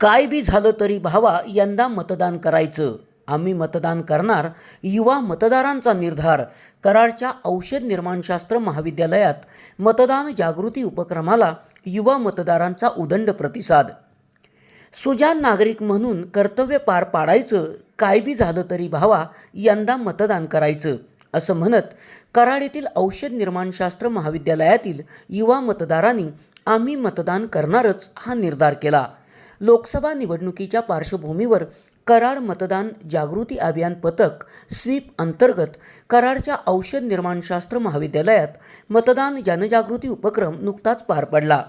काय बी झालं तरी भावा यंदा मतदान करायचं. आम्ही मतदान करणार युवा मतदारांचा निर्धार. कराडच्या औषध निर्माणशास्त्र महाविद्यालयात मतदान जागृती उपक्रमाला युवा मतदारांचा उदंड प्रतिसाद. सुजान नागरिक म्हणून कर्तव्य पार पाडायचं काय बी झालं तरी भावा यंदा मतदान करायचं असं म्हणत कराड येथील औषध निर्माणशास्त्र महाविद्यालयातील युवा मतदारांनी आम्ही मतदान करणारच हा निर्धार केला. लोकसभा निवडणुकीच्या पार्श्वभूमीवर कराड मतदान जागृती अभियान पथक स्वीप अंतर्गत कराडच्या औषध निर्माणशास्त्र महाविद्यालयात मतदान जनजागृती उपक्रम नुकताच पार पडला.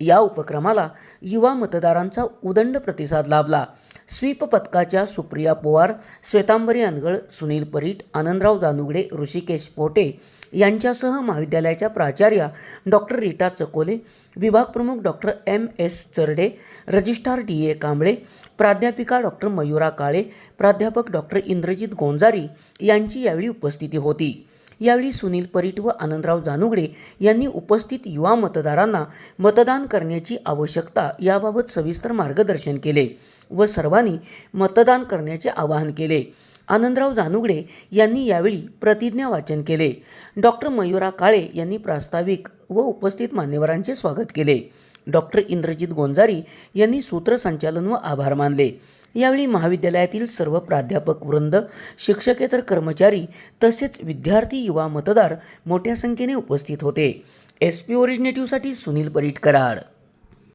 या उपक्रमाला युवा मतदारांचा उदंड प्रतिसाद लाभला. स्वीप पथकाच्या सुप्रिया पोवार श्वेतांबरी अनगळ सुनील परीट आनंदराव जानुगडे ऋषिकेश पोटे यांच्यासह महाविद्यालयाच्या प्राचार्या डॉक्टर रीटा चकोले विभाग प्रमुख doctor M. S. Charde registrar D. A. Kamble प्राध्यापिका डॉक्टर मयुरा काळे प्राध्यापक डॉक्टर इंद्रजित गोंजारी यांची यावेळी उपस्थिती होती. यावेळी सुनील परीट व आनंदराव जानुगडे यांनी उपस्थित युवा मतदारांना मतदान करण्याची आवश्यकता याबाबत सविस्तर मार्गदर्शन केले व सर्वांनी मतदान करण्याचे आवाहन केले. आनंदराव जानुगडे यांनी यावेळी प्रतिज्ञा वाचन केले. डॉक्टर मयुरा काळे यांनी प्रास्ताविक व उपस्थित मान्यवरांचे स्वागत केले. डॉक्टर इंद्रजित गोंजारी यांनी सूत्रसंचालन व आभार मानले. यावेळी महाविद्यालयातील सर्व प्राध्यापक वृंद शिक्षकेतर कर्मचारी तसेच विद्यार्थी युवा मतदार मोठ्या संख्येने उपस्थित होते. एस पी ओरिजिनेटिव्हसाठी सुनील परीट कराड